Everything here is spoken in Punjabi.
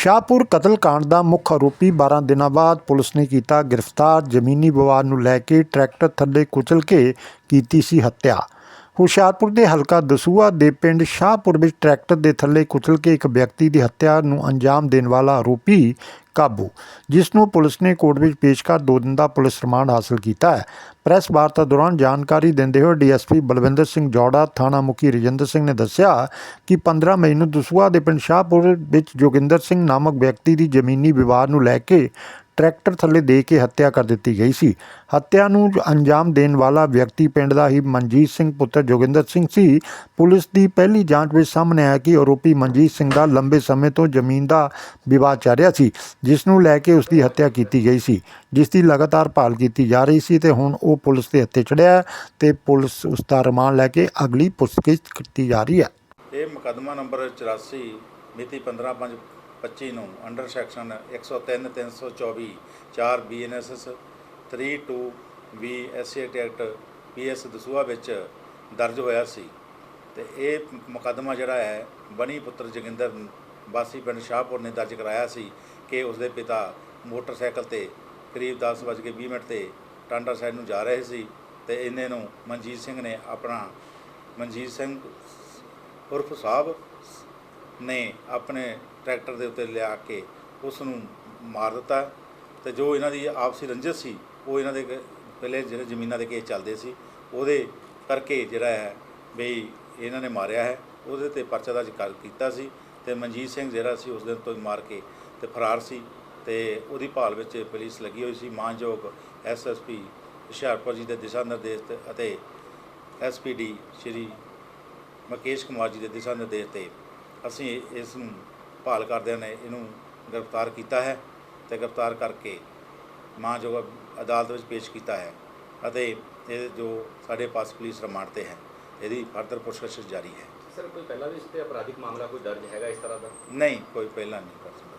ਸ਼ਾਹਪੁਰ ਕਤਲकांड ਦਾ ਮੁੱਖ ਆਰੋਪੀ 12 ਦਿਨਾਂ ਬਾਅਦ ਪੁਲਿਸ ਨੇ ਕੀਤਾ ਗ੍ਰਿਫਤਾਰ। ਜ਼ਮੀਨੀ ਵਿਵਾਦ ਨੂੰ ਲੈ ਕੇ ਟਰੈਕਟਰ ਥੱਲੇ ਕੁਚਲ ਕੇ ਕੀਤੀ ਸੀ ਹੱਤਿਆ। ਹੁਸ਼ਿਆਰਪੁਰ ਦੇ ਹਲਕਾ ਦਸੂਆ ਦੇ ਪਿੰਡ ਸ਼ਾਹਪੁਰ ਵਿੱਚ ਟਰੈਕਟਰ ਦੇ ਥੱਲੇ ਕੁਚਲ ਕੇ ਇੱਕ ਵਿਅਕਤੀ ਦੀ ਹੱਤਿਆ ਨੂੰ ਅੰਜਾਮ ਦੇਣ ਵਾਲਾ ਆਰੋਪੀ ਕਾਬੂ, ਜਿਸ ਨੂੰ ਪੁਲਿਸ ਨੇ ਕੋਰਟ ਵਿੱਚ ਪੇਸ਼ ਕਰ ਦੋ ਦਿਨ ਦਾ ਪੁਲਿਸ ਰਿਮਾਂਡ ਹਾਸਲ ਕੀਤਾ ਹੈ। ਪ੍ਰੈਸ ਵਾਰਤਾ ਦੌਰਾਨ ਜਾਣਕਾਰੀ ਦਿੰਦੇ ਹੋਏ ਡੀਐਸਪੀ ਬਲਵਿੰਦਰ ਸਿੰਘ ਜੋੜਾ, ਥਾਣਾ ਮੁਖੀ ਰਜਿੰਦਰ ਸਿੰਘ ਨੇ ਦੱਸਿਆ ਕਿ 15 ਮਈ ਨੂੰ ਦਸੂਆ ਦੇ ਪਿੰਡ ਸ਼ਾਹਪੁਰ ਵਿੱਚ ਜੋਗਿੰਦਰ ਸਿੰਘ ਨਾਮਕ ਵਿਅਕਤੀ ਦੀ ਜ਼ਮੀਨੀ ਵਿਵਾਦ ਨੂੰ ਲੈ ਕੇ ਟਰੈਕਟਰ ਥੱਲੇ ਦੇ ਕੇ ਹੱਤਿਆ ਕਰ ਦਿੱਤੀ ਗਈ ਸੀ। ਹੱਤਿਆ ਨੂੰ ਅੰਜਾਮ ਦੇਣ ਵਾਲਾ ਵਿਅਕਤੀ ਪਿੰਡ ਦਾ ਹੀ ਮਨਜੀਤ ਸਿੰਘ ਪੁੱਤਰ ਜੋਗਿੰਦਰ ਸਿੰਘ ਸੀ। ਪੁਲਿਸ ਦੀ ਪਹਿਲੀ ਜਾਂਚ ਵਿੱਚ ਸਾਹਮਣੇ ਆਇਆ ਕਿ ਆਰੋਪੀ ਮਨਜੀਤ ਸਿੰਘ ਦਾ ਲੰਬੇ ਸਮੇਂ ਤੋਂ ਜ਼ਮੀਨ ਦਾ ਵਿਵਾਦ ਚੱਲ ਰਿਹਾ ਸੀ, ਜਿਸ ਨੂੰ ਲੈ ਕੇ ਉਸ ਦੀ ਹੱਤਿਆ ਕੀਤੀ ਗਈ ਸੀ, ਜਿਸ ਦੀ ਲਗਾਤਾਰ ਭਾਲ ਕੀਤੀ ਜਾ ਰਹੀ ਸੀ ਤੇ ਹੁਣ ਉਹ ਪੁਲਿਸ ਦੇ ਹੱਥੇ ਚੜਿਆ ਹੈ ਤੇ ਪੁਲਿਸ ਉਸ ਦਾ ਰਿਮਾਂਡ ਲੈ ਕੇ ਅਗਲੀ ਪੁੱਛਗਿੱਛ ਕੀਤੀ ਜਾ ਰਹੀ ਹੈ। ਇਹ ਮੁਕੱਦਮਾ ਨੰਬਰ 84 ਮਿਤੀ 15/5/25 ਨੂੰ ਅੰਡਰ ਸੈਕਸ਼ਨ 103 324 4 ਬੀਐਨਐਸਐਸ 32 ਵੀ ਐਸਸੀ ਐਕਟ ਪੀਐਸ ਦਸੂਆ ਵਿੱਚ ਦਰਜ ਹੋਇਆ ਸੀ। ਤੇ ਇਹ ਮੁਕੱਦਮਾ ਜਿਹੜਾ ਹੈ, ਬਣੀ ਪੁੱਤਰ ਜੋਗਿੰਦਰ ਵਾਸੀ ਪਿੰਡ ਸ਼ਾਹਪੁਰ ਨੇ ਦਰਜ ਕਰਾਇਆ ਸੀ ਕਿ ਉਸਦੇ ਪਿਤਾ ਮੋਟਰਸਾਈਕਲ ਤੇ ਕਰੀਬ 10:20 ਮਿੰਟ ਤੇ ਟਾਂਡਾ ਸਾਈਡ ਨੂੰ ਜਾ ਰਹੇ ਸੀ ਤੇ ਇਹਨੇ ਨੂੰ ਮਨਜੀਤ ਸਿੰਘ ਨੇ ਆਪਣਾ, ਮਨਜੀਤ ਸਿੰਘ ਉਰਫ ਸਾਹਿਬ ਨੇ ਆਪਣੇ ਟਰੈਕਟਰ ਦੇ ਉੱਤੇ ਲਿਆ ਕੇ ਉਸ ਨੂੰ ਮਾਰ ਦਿੱਤਾ ਤੇ ਜੋ ਇਹਨਾਂ ਦੀ ਆਪਸੀ ਰੰਜਿਸ਼ ਸੀ, ਉਹ ਇਹਨਾਂ ਦੇ ਪਹਿਲੇ ਜਿਹੜੇ ਜ਼ਮੀਨਾਂ ਦੇ ਕੇਸ ਚੱਲਦੇ ਸੀ, ਉਹਦੇ ਕਰਕੇ ਜਿਹੜਾ ਹੈ ਬਈ ਇਹਨਾਂ ਨੇ ਮਾਰਿਆ ਹੈ। ਉਹਦੇ ਤੇ ਪਰਚਾ ਦਰਜ ਕਰ ਕੀਤਾ ਸੀ ਤੇ ਮਨਜੀਤ ਸਿੰਘ ਜਿਹੜਾ ਸੀ ਉਸ ਦਿਨ ਤੋਂ ਮਾਰ ਕੇ ਤੇ ਫਰਾਰ ਸੀ ਤੇ ਉਹਦੀ ਭਾਲ ਵਿੱਚ ਪੁਲਿਸ ਲੱਗੀ ਹੋਈ ਸੀ। ਮਾਨਯੋਗ ਐਸਐਸਪੀ ਹੁਸ਼ਿਆਰਪੁਰ ਜੀ ਦੇ ਦਿਸ਼ਾ ਨਿਰਦੇਸ਼ ਤੇ ਅਤੇ ਐਸਪੀਡੀ ਸ਼੍ਰੀ ਮੁਕੇਸ਼ ਕੁਮਾਰ ਜੀ ਦੇ ਦਿਸ਼ਾ ਨਿਰਦੇਸ਼ ਤੇ ਅਸੀਂ ਇਸ ਨੂੰ ਭਾਲ ਕਰਦਿਆਂ ਨੇ ਇਹਨੂੰ ਗ੍ਰਿਫਤਾਰ ਕੀਤਾ ਹੈ ਤੇ ਗ੍ਰਿਫਤਾਰ ਕਰਕੇ ਮਾਨਯੋਗ ਅਦਾਲਤ ਵਿੱਚ ਪੇਸ਼ ਕੀਤਾ ਹੈ ਅਤੇ ਇਹ ਜੋ ਸਾਡੇ ਪਾਸ ਪੁਲਿਸ ਰਿਮਾਂਡ ਤੇ ਹੈ ਇਹਦੀ ਫਰਦਰ ਪੁੱਛਗਿੱਛ ਜਾਰੀ ਹੈ। ਸਰ ਕੋਈ ਪਹਿਲਾਂ ਵੀ ਇਸ ਤੇ ਅਪਰਾਧਿਕ ਮਾਮਲਾ ਕੋਈ ਦਰਜ ਹੈਗਾ ਇਸ ਤਰ੍ਹਾਂ ਦਾ? ਨਹੀਂ ਕੋਈ ਪਹਿਲਾਂ ਨਹੀਂ ਕਰ ਸਕਦਾ